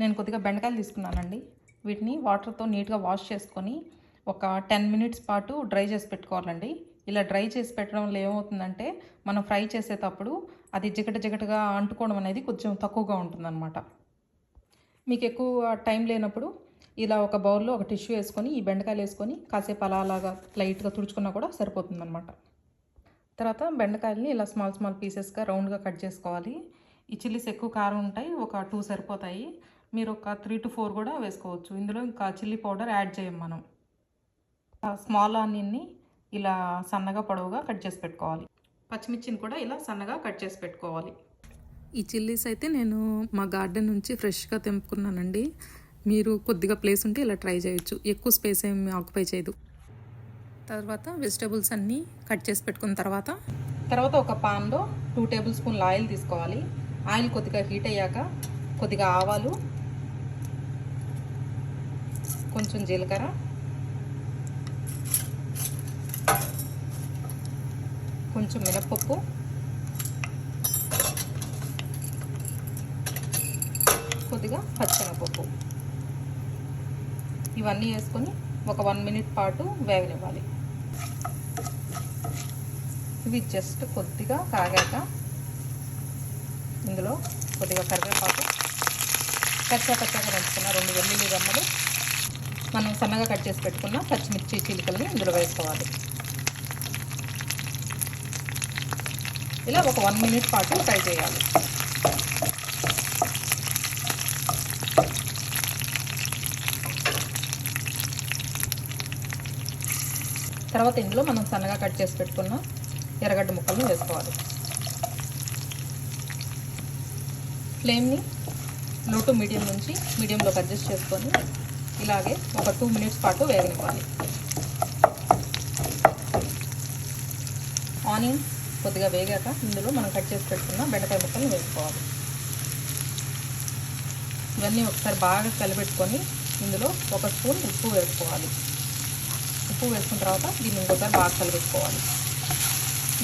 నేను కొద్దిగా బెండకాయలు తీసుకున్నానండి. వీటిని వాటర్తో నీట్గా వాష్ చేసుకొని ఒక టెన్ మినిట్స్ పాటు డ్రై చేసి పెట్టుకోవాలండి. ఇలా డ్రై చేసి పెట్టడం వల్ల ఏమవుతుందంటే మనం ఫ్రై చేసేటప్పుడు అది జిగట జిగటగా అంటుకోవడం అనేది కొంచెం తక్కువగా ఉంటుందన్నమాట. మీకు ఎక్కువ టైం లేనప్పుడు ఇలా ఒక బౌల్లో ఒక టిష్యూ వేసుకొని ఈ బెండకాయలు వేసుకొని కాసేపు అలా అలాగా లైట్గా తుడుచుకున్నా కూడా సరిపోతుందన్నమాట. తర్వాత బెండకాయలని ఇలా స్మాల్ స్మాల్ పీసెస్గా రౌండ్గా కట్ చేసుకోవాలి. ఈ చిల్లీస్ ఎక్కువ కారం ఉంటాయి ఒక టూ సరిపోతాయి. మీరు ఒక త్రీ టు ఫోర్ కూడా వేసుకోవచ్చు. ఇందులో ఇంకా చిల్లీ పౌడర్ యాడ్ చేయం మనం. స్మాల్ ఆనియన్ని ఇలా సన్నగా పొడవుగా కట్ చేసి పెట్టుకోవాలి. పచ్చిమిర్చిని కూడా ఇలా సన్నగా కట్ చేసి పెట్టుకోవాలి. ఈ చిల్లీస్ అయితే నేను మా గార్డెన్ నుంచి ఫ్రెష్గా తెంపుకున్నానండి. మీరు కొద్దిగా ప్లేస్ ఉంటే ఇలా ట్రై చేయొచ్చు. ఎక్కువ స్పేస్ ఏమి ఆక్యుపై చేయదు. తర్వాత వెజిటేబుల్స్ అన్నీ కట్ చేసి పెట్టుకున్న తర్వాత తర్వాత ఒక పాన్లో టూ టేబుల్ స్పూన్ల ఆయిల్ తీసుకోవాలి. ఆయిల్ కొద్దిగా హీట్ అయ్యాక కొద్దిగా ఆవాలు కొంచెం జీలకర్ర. కొంచెం మినప్పప్పు. కొద్దిగా పచ్చెనపప్పు. ఇవన్నీ వేసుకొని ఒక వన్ మినిట్ పాటు వేగనివ్వాలి. ఇవి జస్ట్ కొద్దిగా కాగాక ఇందులో కొద్దిగా కరివేపాకు కచ్చా కచ్చాగా దంచుకున్న రెండు వెల్లుల్లి రమ్మలు మనం సన్నగా కట్ చేసి పెట్టుకున్న పచ్చిమిర్చి చిలుకలని ఇందులో వేసుకోవాలి. ఇలా ఒక వన్ మినిట్ పాటు ఫ్రై చేయాలి. తర్వాత ఇందులో మనం సన్నగా కట్ చేసి పెట్టుకున్న ఎర్రగడ్డ ముక్కలను వేసుకోవాలి. ఫ్లేమ్ని లో టు మీడియం నుంచి మీడియంలోకి అడ్జస్ట్ చేసుకొని ఇలాగే ఒక టూ మినిట్స్ పాటు వేగనివ్వాలి. ఆనియన్స్ కొద్దిగా వేగాక ఇందులో మనం కట్ చేసి పెట్టుకున్న బెండకాయ ముక్కలు వేసుకోవాలి. ఇవన్నీ ఒకసారి బాగా కలిపెట్టుకొని ఇందులో ఒక స్పూన్ ఉప్పు వేసుకోవాలి. ఉప్పు వేసుకున్న తర్వాత దీన్ని ఇంకోసారి బాగా కలిపెట్టుకోవాలి.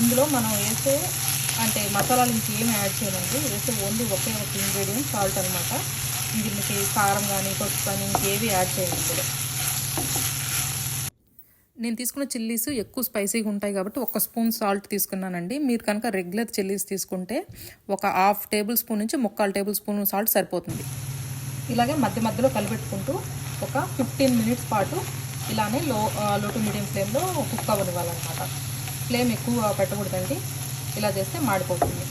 ఇందులో మనం వేసే అంటే మసాలాలు ఇంకేం యాడ్ చేయాలండి వేసే ఓన్లీ ఒకే ఒక ఇంగ్రీడియంట్ సాల్ట్ అనమాట దీనికి కారం కానీ పసుపు కానీ ఇంకేవి యాడ్ ఇందులో. నేను తీసుకున్న చిల్లీస్ ఎక్కువ స్పైసీగా ఉంటాయి కాబట్టి ఒక స్పూన్ సాల్ట్ తీసుకున్నానండి. మీరు కనుక రెగ్యులర్ చిల్లీస్ తీసుకుంటే ఒక హాఫ్ టేబుల్ స్పూన్ నుంచి ముక్కాలు టేబుల్ స్పూన్ సాల్ట్ సరిపోతుంది. ఇలాగే మధ్య మధ్యలో కలిపెట్టుకుంటూ ఒక ఫిఫ్టీన్ మినిట్స్ పాటు ఇలానే లో లో టు మీడియం ఫ్లేమ్లో కుక్ అవ్వనివ్వాలన్నమాట. ఫ్లేమ్ ఎక్కువ పెట్టకూడదండి. ఇలా చేస్తే మాడిపోతుంది.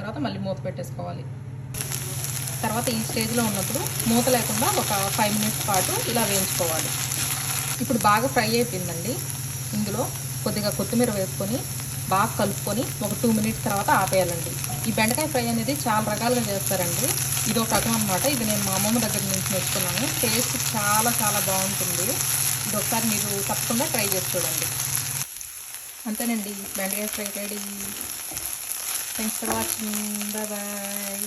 తర్వాత మళ్ళీ మూత పెట్టేసుకోవాలి. తర్వాత ఈ స్టేజ్లో ఉన్నప్పుడు మూత లేకుండా ఒక ఫైవ్ మినిట్స్ పాటు ఇలా వేయించుకోవాలి. ఇప్పుడు బాగా ఫ్రై అయిపోయిందండి. ఇందులో కొద్దిగా కొత్తిమీర వేసుకొని బాగా కలుపుకొని ఒక టూ మినిట్స్ తర్వాత ఆపేయాలండి. ఈ బెండకాయ ఫ్రై అనేది చాలా రకాలుగా చేస్తారండి. ఇది ఒక రకం అనమాట ఇది నేను మా అమ్మమ్మ దగ్గర నుంచి నేర్చుకున్నాను. టేస్ట్ చాలా చాలా బాగుంటుంది. ఇది ఒకసారి మీరు తప్పకుండా ట్రై చేసి చూడండి. అంతేనండి. బెండకాయ fry ready. Thanks for watching bye bye